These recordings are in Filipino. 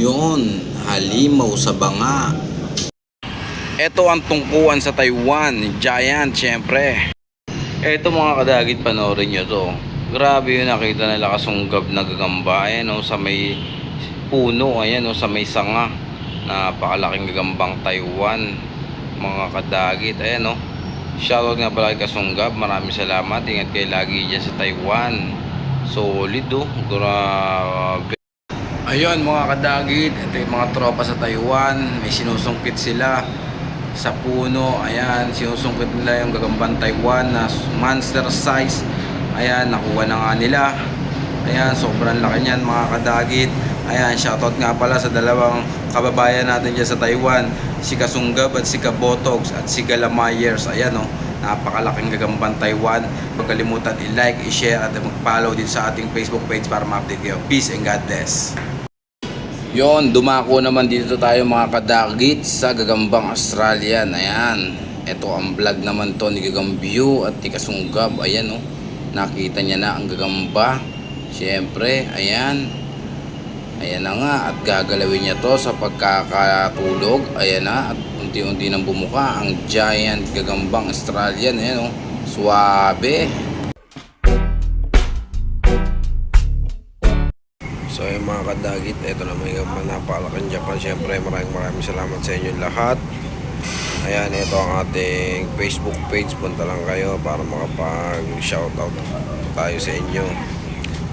Yun, halimaw sa banga. Ito ang tungkuan sa Taiwan, giant syempre. Ito mga kadagit, panoorin nyo to. Grabe yung nakita nila kasunggab na gagamba. Ayan o, sa may puno, ayan o, sa may sanga. Napakalaking gagambang Taiwan. Mga kadagit, ayan o. Shoutout nga pala kay Kasunggab. Maraming salamat. Ingat kayo lagi dyan sa Taiwan. Solid o. Grabe. Ayun mga kadagit, ito yung mga tropa sa Taiwan, may sinusungkit sila sa puno, ayan, sinusungkit nila yung gagambang Taiwan na monster size, ayan, nakuha na nga nila, ayan, sobrang laki niyan mga kadagit, ayan, shoutout nga pala sa dalawang kababayan natin dyan sa Taiwan, si Kasunggab at si Kabotogs at si Galamayers, ayan o, napakalaking gagambang Taiwan. Huwag kalimutan i-like, i-share at mag-follow din sa ating Facebook page para ma-update kayo. Peace and God bless. Yon, dumako naman dito tayo mga kadagit sa Gagambang Australian. Ayan. Ito ang vlog naman to ni Gagambyo at ni Kasunggab. Ayan oh. Nakita niya na ang gagamba. Siyempre, ayan. Ayan na nga at gagalawin niya to sa pagkakatulog. Ayan na at unti-unti nang bumuka ang giant gagambang Australian. Ayan oh. Suwabe. Mga kadagit, ito na may gaman napakalaking Japan. Siyempre maraming maraming salamat sa inyo lahat. Ayan, ito ang ating Facebook page. Punta lang kayo para makapag-shoutout tayo sa inyo.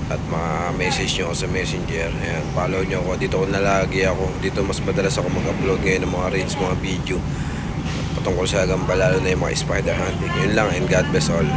At ma-message nyo sa messenger. Ayan, follow nyo ako. Dito ko nalagi ako. Dito mas madalas ako mag-upload ngayon ng mga reels, mga video. Patungkol sa gamba, lalo na yung mga spider hunting. Yun lang and God bless all.